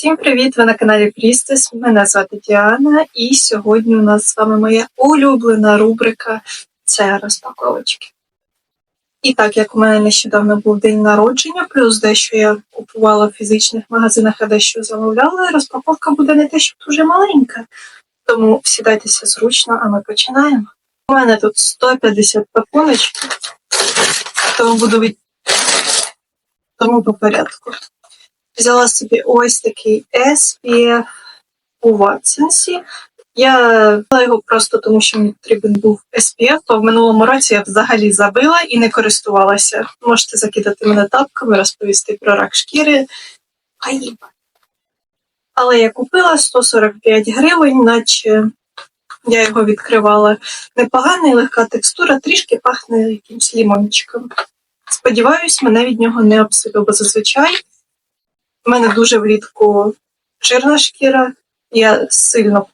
Всім привіт! Ви на каналі Прістес. Мене звати Діана, і сьогодні у нас з вами моя улюблена рубрика це розпаковочки. І так як у мене нещодавно був день народження, плюс дещо я купувала в фізичних магазинах, а дещо замовляла, розпаковка буде не те, що дуже маленька. Тому сідайтеся зручно, а ми починаємо. У мене тут 150 пакуночків, тому буду від... тому по порядку. Взяла собі ось такий SPF у Watson's. Я взяла його просто тому, що мені потрібен був SPF, то в минулому році я взагалі забила і не користувалася. Можете закидати мене тапками, розповісти про рак шкіри. Аїба. Але я купила 145 гривень, наче я його відкривала. Непоганий, легка текстура, трішки пахне якимсь лімончиком. Сподіваюсь, мене від нього не обсипе, бо зазвичай у мене дуже влітку жирна шкіра, я сильно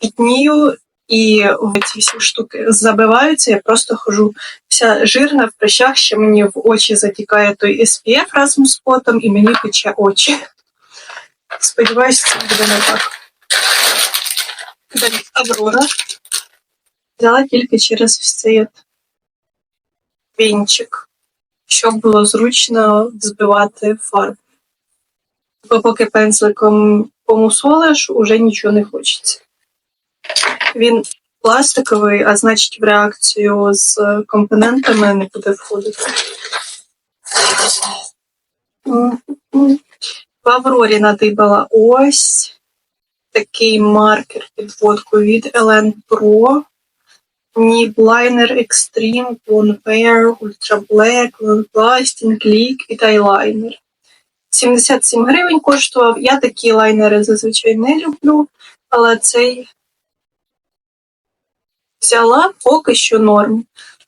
пітнію, і ці всі штуки забиваються, я просто хожу вся жирна в прищах, ще мені в очі затікає той SPF разом з потом, і мені пече очі. Сподіваюся, це буде не так. Далі Аврора. Взяла тільки через цей вінчик, щоб було зручно збивати фарбу. Поки пензликом помусолиш, уже нічого не хочеться. Він пластиковий, а значить в реакцію з компонентами не буде входити. В Аврорі надибала ось такий маркер підводку від Elen Pro. Nib Liner Extreme, Bone Wear, Ultra Black, Long Lasting, Liquid Eyeliner. 77 гривень коштував. Я такі лайнери зазвичай не люблю, але цей взяла поки що норм.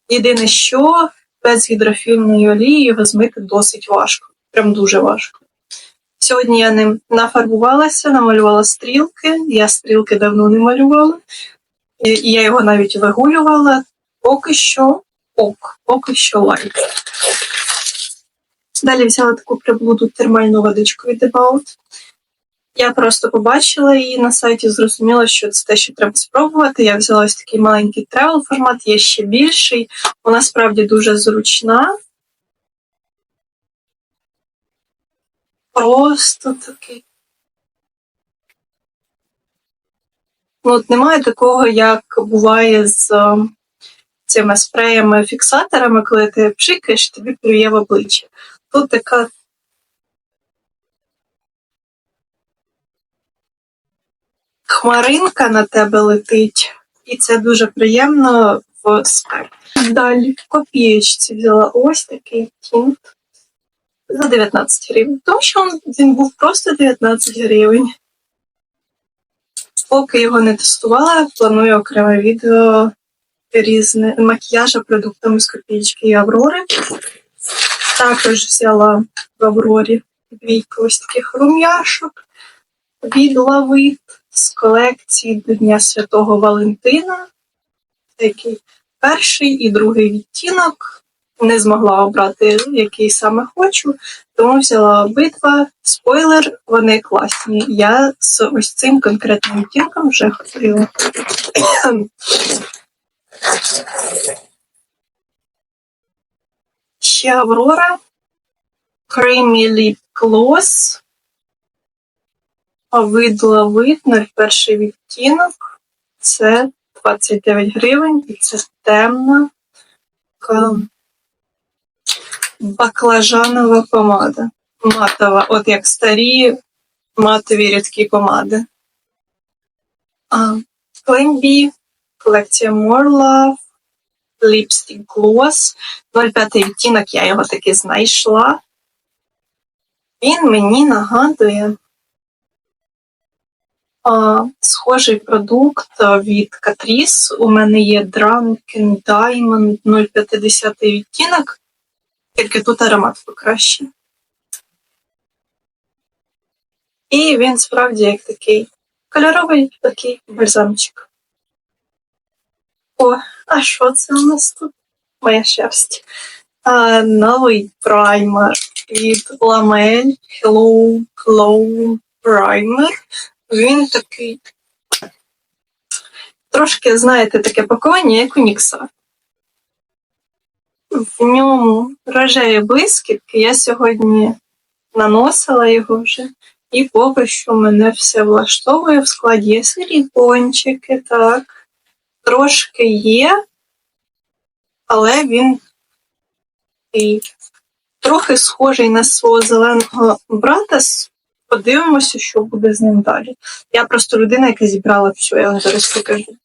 Єдине, що без гідрофільної олії його змити досить важко. Прям дуже важко. Сьогодні я ним нафарбувалася, намалювала стрілки. Я стрілки давно не малювала. І я його навіть вигулювала. Поки що ок, поки що лайк. Далі взяла таку приблуду термальну водичку від About. Я просто побачила її на сайті, зрозуміла, що це те, що треба спробувати. Я взяла ось такий маленький тревел формат, є ще більший. Вона справді дуже зручна. Просто такий. Ну, от Немає такого, як буває з цими спреями-фіксаторами, коли ти пшикаєш, тобі плює в обличчя. Тут така хмаринка на тебе летить, і це дуже приємно в спеку. Далі в копієчці взяла ось такий тінт за 19 гривень. Тому що він був просто 19 гривень. Поки його не тестувала, планую окреме відео різне макіяжа продуктами з копійки і Аврори. Також взяла в Аврорі двійку ось таких рум'яшок від Лавит з колекції Дня Святого Валентина. Такий перший і другий відтінок. Не змогла обрати, який саме хочу, тому взяла обидва. Спойлер, вони класні. Я з ось цим конкретним відтінком вже ходила. Ще Аврора. Creamy Lip Gloss. Видла видно перший відтінок. Це 29 гривень і це темна баклажанова помада. Матова, от як старі матові рідкі помади. Clemby, колекція More Love. Lipstick Gloss 05 відтінок, я його таки знайшла. Він мені нагадує а, схожий продукт від Catrice. У мене є Drunken Diamond 050 відтінок, тільки тут аромат покраще. І він справді як такий кольоровий такий бальзамчик. О, а що це у нас тут? Моя шерсть. А, Новий праймер від Lamel Hello Glow праймер. Він такий. Трошки, знаєте, таке пакування, як у Нікса. В ньому рожеві блискітки. Я сьогодні наносила його вже. І поки що мене все влаштовує в складі є силікончики, так. Трошки є, але він і трохи схожий на свого зеленого брата. Подивимося, що буде з ним далі. Я просто людина, яка зібрала все, я вам зараз покажу.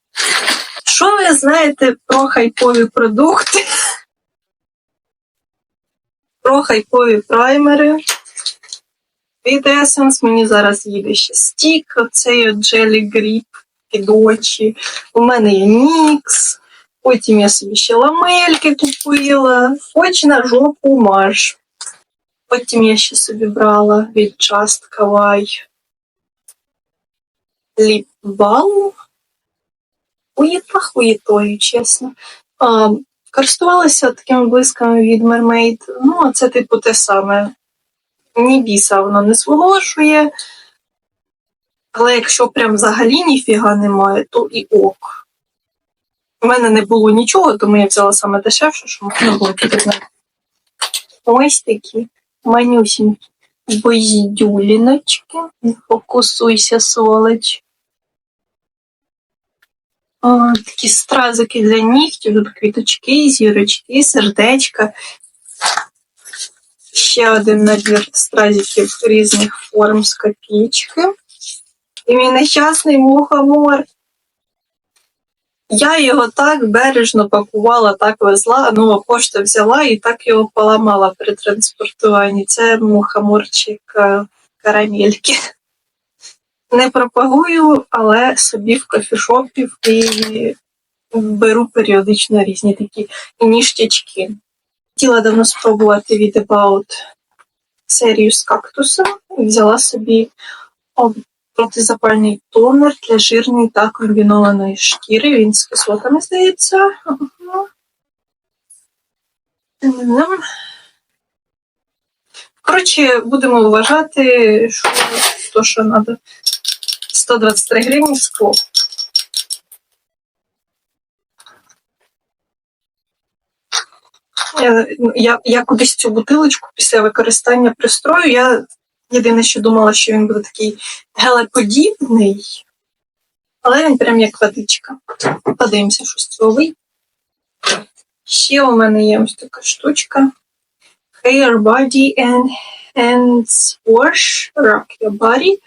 Що ви знаєте про хайпові продукти? Про хайпові праймери. Від Essence мені зараз їде ще стік, оцей Jelly Grip під очі. У мене є Нікс. Потім я собі ще ламельки купила. Хоч на жопу маж. Потім я ще собі брала від Just Kawaii. Хуєта хуєтою, чесно. А, користувалася такими блисками від Mermaid. Ну, це типу те саме. Ні біса воно не зволожує. Але якщо прям взагалі ніфіга немає, то і ок. У мене не було нічого, тому я взяла саме дешевше, що можна було купити. Ось такі манюсінькі боздюліночки. Не Фокусуйся, сволоч. О, такі стразики для нігтів, тут квіточки, зірочки, сердечка. Ще один набір стразиків різних форм з копійки. І мій нещасний мухомор. Я його так бережно пакувала, так везла, нова пошта взяла і так його поламала при транспортуванні. Це мухоморчик е, карамельки. Не пропагую, але собі в кофішопі беру періодично різні такі ніштячки. Хотіла давно спробувати від About серію з кактусом і взяла собі протизапальний тонер для жирної та комбінованої шкіри. Він з кислотами здається. Коротше, будемо вважати, що то, що треба. 123 гривні скло. Я, я, я кудись цю бутилочку після використання пристрою. Я єдине, що думала, що він буде такий гелеподібний, але він прям як водичка. Подивимося, що з цього. Ще у мене є ось така штучка. Hair Body and Hands Wash Rock Your Body.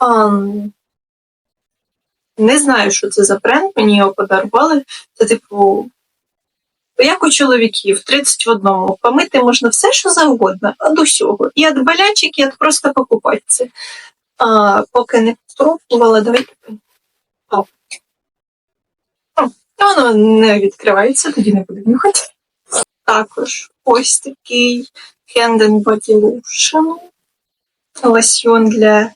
Um, не знаю, що це за бренд, мені його подарували. Це, типу, як у чоловіків, 31 помити можна все, що завгодно, від усього. І від болячок, і від просто покупати це. А, поки не спробувала, давайте. О. Воно не відкривається, тоді не буду нюхати. Також ось такий Hand and Body Lotion. Лосьйон для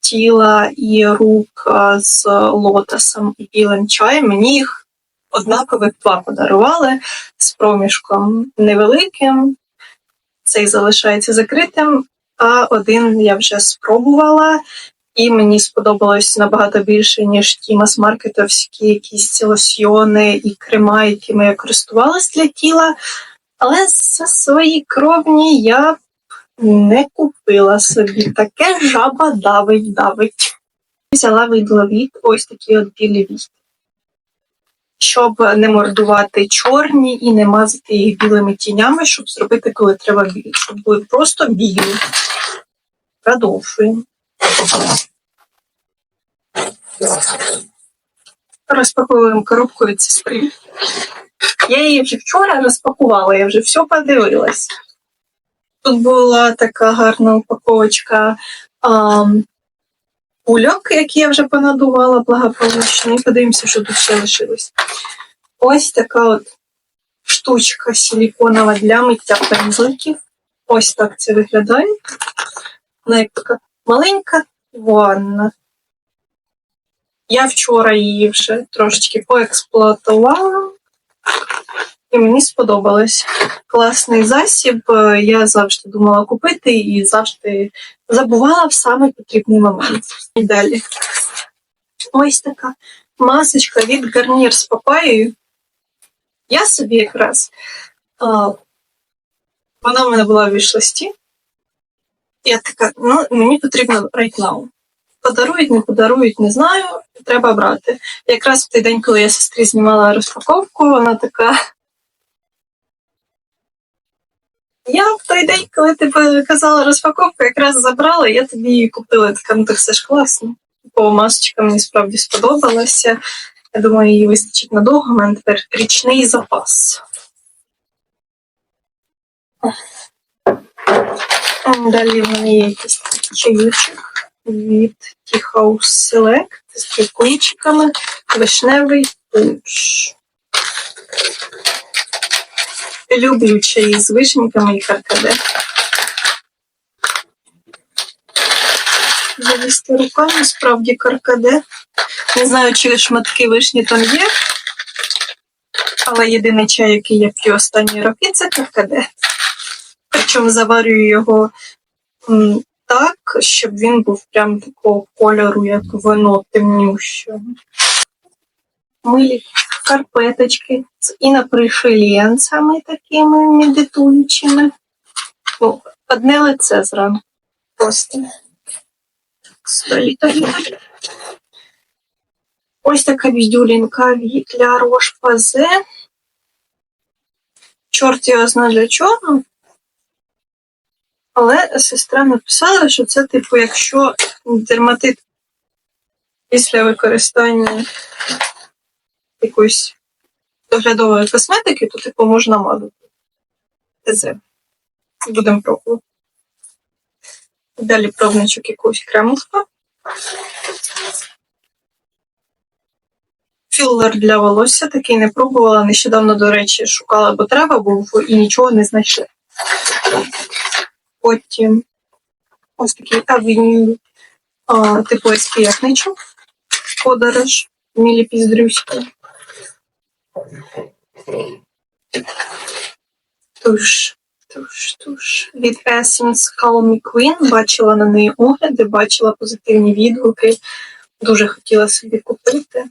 тіла і рук з лотосом і білим чаєм. Мені їх однакових два подарували з проміжком невеликим. Цей залишається закритим, а один я вже спробувала, і мені сподобалось набагато більше, ніж ті мас-маркетовські якісь лосьйони і крема, якими я користувалась для тіла. Але за свої кровні я не купила собі. Таке жаба давить, давить. Взяла від ось такі от білі вісті щоб не мордувати чорні і не мазати їх білими тінями, щоб зробити, коли треба білі, щоб були просто білі. Продовжуємо. Розпаковуємо коробку від сестри. Я її вже вчора розпакувала, я вже все подивилась. Тут була така гарна упаковочка кульок, які я вже понадувала благополучно. І подивимося, що тут ще лишилось. Ось така от штучка силіконова для миття пензликів. Ось так це виглядає. Вона як така маленька ванна. Я вчора її вже трошечки поексплуатувала. І мені сподобалось. Класний засіб. е, Я завжди думала купити і завжди забувала в самий потрібний момент. І далі. Ось така масочка від гарнір з папаєю. Я собі якраз. А, вона в мене була в вішлисті. Я така, ну, мені потрібно right now. Подарують, не подарують, не знаю. Треба брати. Якраз в той день, коли я сестрі знімала розпаковку, вона така. Я в той день, коли ти казала розпаковку, якраз забрала, я тобі її купила. Така, ну так все ж класно. Бо масочка мені справді сподобалася. Я думаю, її вистачить надовго. У мене тепер річний запас. Далі в мене є якийсь чаючок від Tea House Select з прикольчиками. Вишневий пунш. Люблю чаї з вишеньками і каркаде. Завісти руками, справді каркаде. Не знаю, чи шматки вишні там є. Але єдиний чай, який я п'ю останні роки, це каркаде. Причому заварюю його так, щоб він був прям такого кольору, як вино темнющого. Милі карпеточки з інопришелєнцями такими медитуючими. Ну, одне лице зранку. Просто. Далі. Ось така відюлінка від для Рош Пазе. Чорт його зна для чого. Але сестра написала, що це, типу, якщо дерматит після використання якоїсь доглядової косметики, то типу можна мазати. ТЗ. Будемо пробувати. Далі пробничок якогось кремушка. Філлер для волосся такий не пробувала. Нещодавно, до речі, шукала, бо треба був і нічого не знайшла. Потім ось такий авеню, типу SPF-ничок. Подорож Мілі Піздрюська. Туш, туш, туш. Від Essence Calm Me Queen. Бачила на неї огляди, бачила позитивні відгуки. Дуже хотіла собі купити.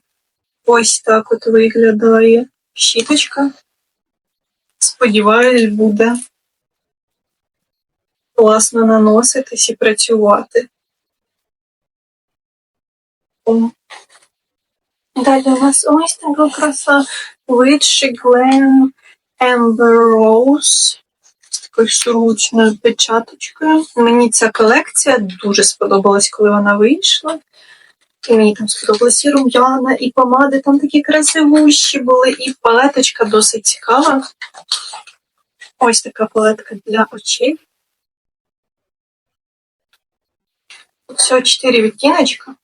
Ось так от виглядає щіточка. Сподіваюсь, буде класно наноситись і працювати. Далі у нас ось така краса Witchy Glam Amber Rose з такою сургучною печаточкою. Мені ця колекція дуже сподобалась, коли вона вийшла. І мені там сподобалась і рум'яна, і помади там такі красивущі були, і палеточка досить цікава. Ось така палетка для очей. Тут всього 4 відтіночка.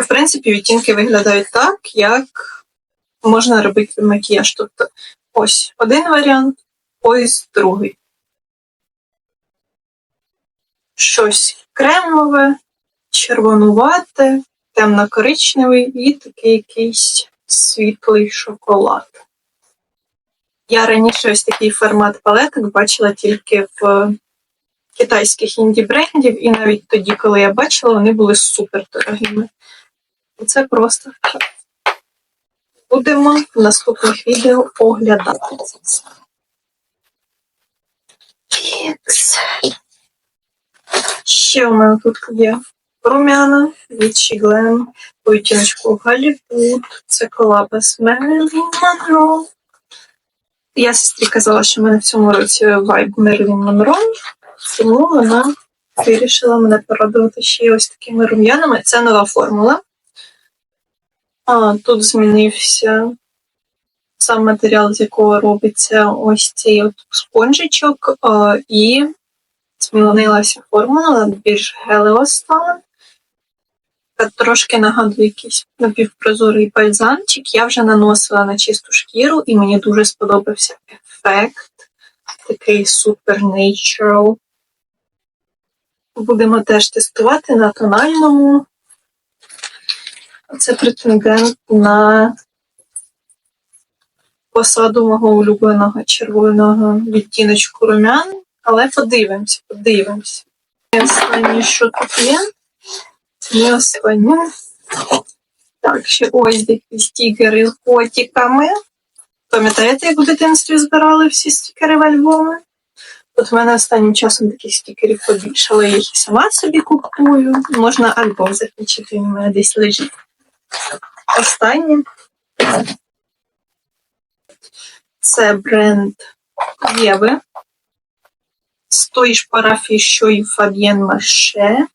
В принципі, відтінки виглядають так, як можна робити макіяж. Тобто ось один варіант, ось другий. Щось кремове, червонувате, темно-коричневий і такий якийсь світлий шоколад. Я раніше ось такий формат палеток бачила тільки в китайських інді-брендів, і навіть тоді, коли я бачила, вони були супер дорогими. Це просто. Будемо в наступних відео оглядати це все. Ще у мене тут є румяна від Shiglem, по відтіночку Голлівуд, це колаба з Мерлін Монро. Я сестрі казала, що в мене в цьому році вайб Мерлін Монро, тому вона вирішила мене порадувати ще ось такими рум'янами. Це нова формула. А, тут змінився сам матеріал, з якого робиться ось цей от спонжичок, а, і змінилася формула, більш гелева стала. Трошки нагадує якийсь напівпрозорий бальзамчик. Я вже наносила на чисту шкіру, і мені дуже сподобався ефект. Такий супер natural. Будемо теж тестувати на тональному. Це претендент на посаду мого улюбленого червоного відтіночку румян, але подивимося. І останнє, що тут є. І останнє. Так, ще ось такі стікери з котиками. Пам'ятаєте, як в дитинстві збирали всі стікери в альбоми? От в мене останнім часом таких стікерів побільшало, я їх і сама собі купую. Можна альбом закінчити, він у мене десь лежить. Останнє. Це бренд Єви. З тої ж парафії, що і Фаб'єн Маше.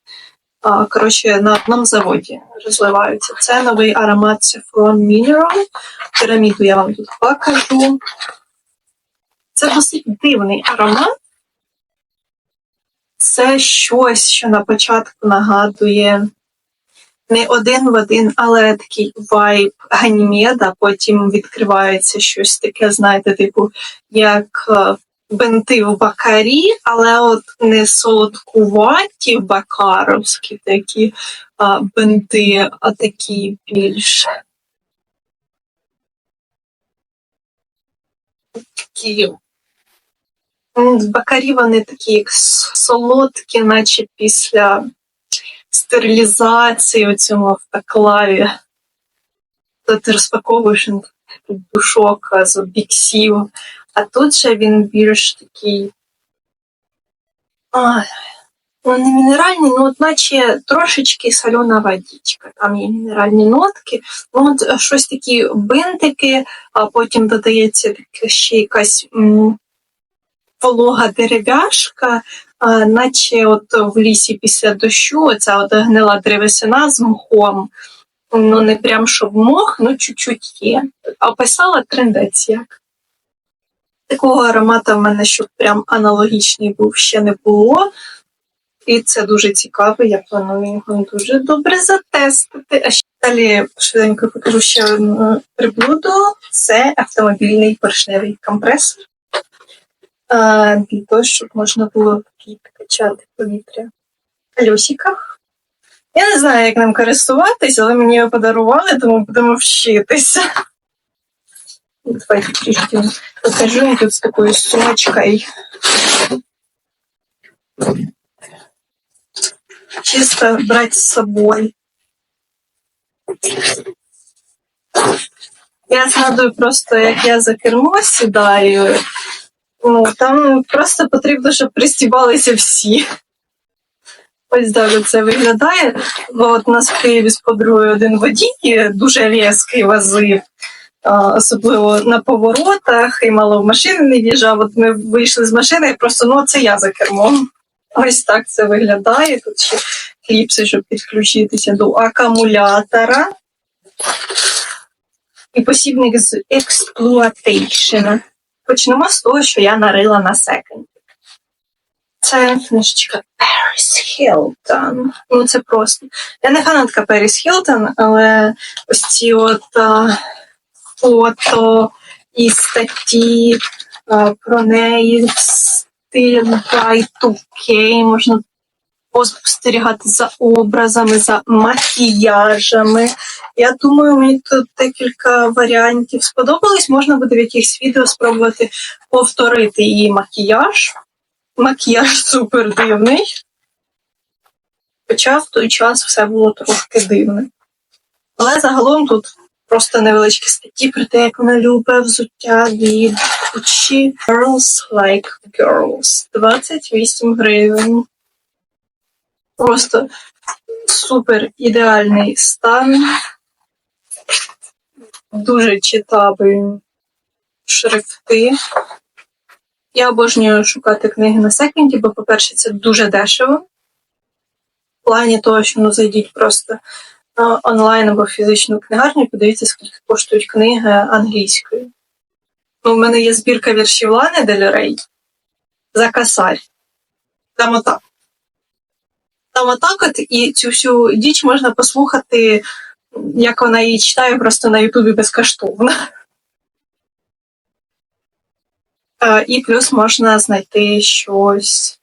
Коротше, на одному заводі розливаються. Це новий аромат Saffron Mineral. Піраміду я вам тут покажу. Це досить дивний аромат. Це щось, що на початку нагадує не один в один, але такий вайб ганімеда. Потім відкривається щось таке, знаєте, типу, як е, бенти в бакарі, але от не солодкуваті бакаровські такі а, бенти, а такі більш такі. Бакарі вони такі як солодкі, наче після стерилізації у цьому автоклаві. То ти розпаковуєш душок з біксів, а тут же він більш такий. Ну, не мінеральний, ну от наче трошечки солена водичка. Там є мінеральні нотки. Ну, от е, щось такі бинтики, а потім додається ще якась м, волога дерев'яшка, наче от в лісі після дощу, оця от гнила древесина з мхом. Ну, не прям щоб мох, ну чуть-чуть є. Описала трендець як. Такого аромата в мене, щоб прям аналогічний був, ще не було. І це дуже цікаво, я планую його дуже добре затестити. А ще далі швиденько покажу ще одну приблуду. Це автомобільний поршневий компресор. Для того, щоб можна було качати повітря в колесиках. Я не знаю, як ним користуватись, але мені його подарували, тому будемо вчитися. Давайте трішки покажу я тут з такою сумочкою. Чисто брать з собою. Я згадую просто, як я за кермо сідаю. Ну, там просто потрібно, щоб пристібалися всі. Ось так це виглядає. Бо от нас в Києві з подругою один водій дуже різкий возив, особливо на поворотах, і мало в машини не в'їжджав. От ми вийшли з машини, і просто ну це я за кермом. Ось так це виглядає. Тут ще кліпси, щоб підключитися до акумулятора. І посібник з експлуатейшена. Почнемо з того, що я нарила на секонд. Це книжечка Paris Hilton. Ну, це просто. Я не фанатка Paris Hilton, але ось ці от а, фото і статті а, про неї в стилі Y2K можна поспостерігати за образами, за макіяжами. Я думаю, мені тут декілька варіантів сподобалось. Можна буде в якихось відео спробувати повторити її макіяж. Макіяж супер дивний. Хоча в той час все було трошки дивне. Але загалом тут просто невеличкі статті про те, як вона любить взуття від Gucci Girls Like Girls. 28 гривень. Просто супер ідеальний стан. Дуже читабельні шрифти. Я обожнюю шукати книги на секонді, бо, по-перше, це дуже дешево. В плані того, що ну, зайдіть просто онлайн або в фізичну книгарню і подивіться, скільки коштують книги англійською. Ну, у мене є збірка віршів Лани Дель Рей за косарь. Там отак. Там отак от, і цю всю діч можна послухати, як вона її читає просто на Ютубі безкоштовно. Е, І плюс можна знайти щось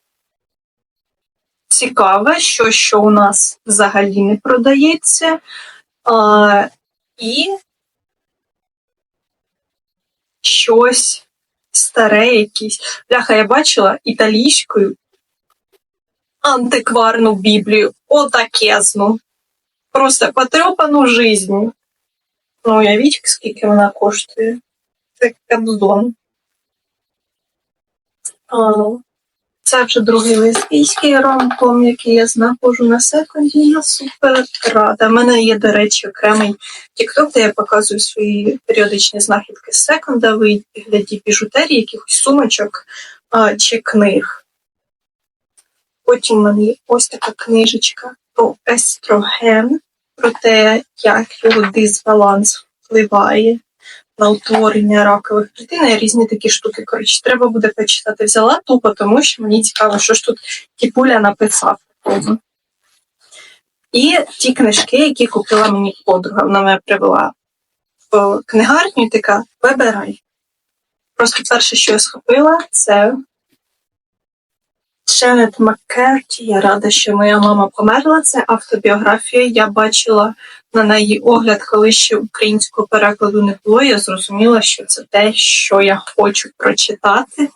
цікаве, що, що у нас взагалі не продається. Е, І щось старе якісь. Бляха, я бачила італійською антикварну Біблію. Отакезну. Просто потрьопану жизнь. Ну, уявіть, скільки вона коштує. Це кабзон. Це вже другий лесбійський ромком, який я знаходжу на секунді. Я супер рада. У мене є, до речі, окремий TikTok, де я показую свої періодичні знахідки з секунда вигляді біжутерії, якихось сумочок а, чи книг. Потім в мене є ось така книжечка про естроген, про те, як його дисбаланс впливає на утворення ракових клітин і різні такі штуки. Коротше, треба буде почитати. Взяла тупо, тому що мені цікаво, що ж тут Кіпуля написав. І ті книжки, які купила мені подруга, вона мене привела в книгарню і така, вибирай. Просто перше, що я схопила, це Шенет Маккерті. Я рада, що моя мама померла. Це автобіографія. Я бачила на неї огляд, коли ще українського перекладу не було. Я зрозуміла, що це те, що я хочу прочитати.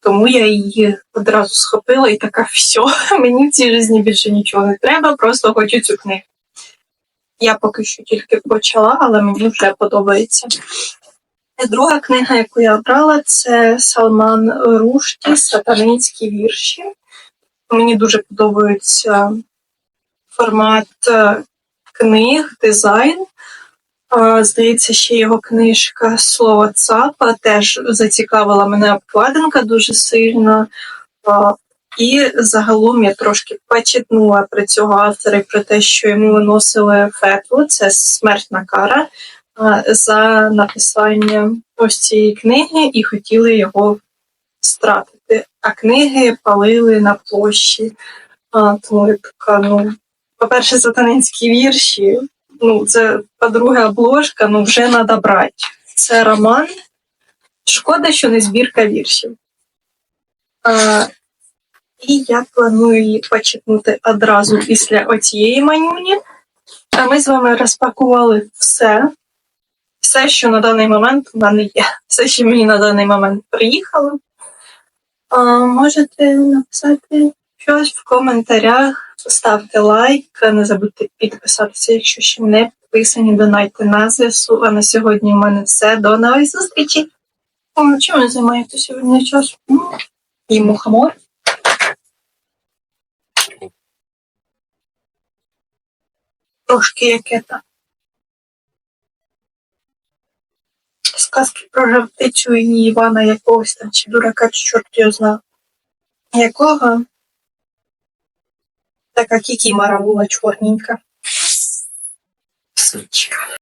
Тому я її одразу схопила і така, все, мені в цій житті більше нічого не треба, просто хочу цю книгу. Я поки що тільки почала, але мені вже подобається. Друга книга, яку я обрала, це Салман Рушті Сатанинські вірші. Мені дуже подобається формат е, книг, дизайн. Здається, ще його книжка Слово Цапа теж зацікавила мене обкладинка дуже сильно. І загалом я трошки почитнула про цього автора і про те, що йому виносили фетву, це смертна кара за написання ось цієї книги і хотіли його стратити. А книги палили на площі. Тому я така, ну, по-перше, сатанинські вірші. Ну, це, по-друге, обложка, ну вже треба брати. Це роман. Шкода, що не збірка віршів. А, і я планую її почитнути одразу після оцієї манюні. А ми з вами розпакували все. Все, що на даний момент в мене є. Все, що мені на даний момент приїхало. А, можете написати щось в коментарях, ставте лайк, не забудьте підписатися, якщо ще не підписані, донайте на ЗСУ. А на сьогодні в мене все. До нової зустрічі. О, чим ви займаєтеся сьогодні час? Ну, І мухомор. Трошки яке-то. Сказки про жовтицю і Івана якогось там, чи дурака, чи чорт його знав. Якого? Така кікімара була чорненька. Сучка.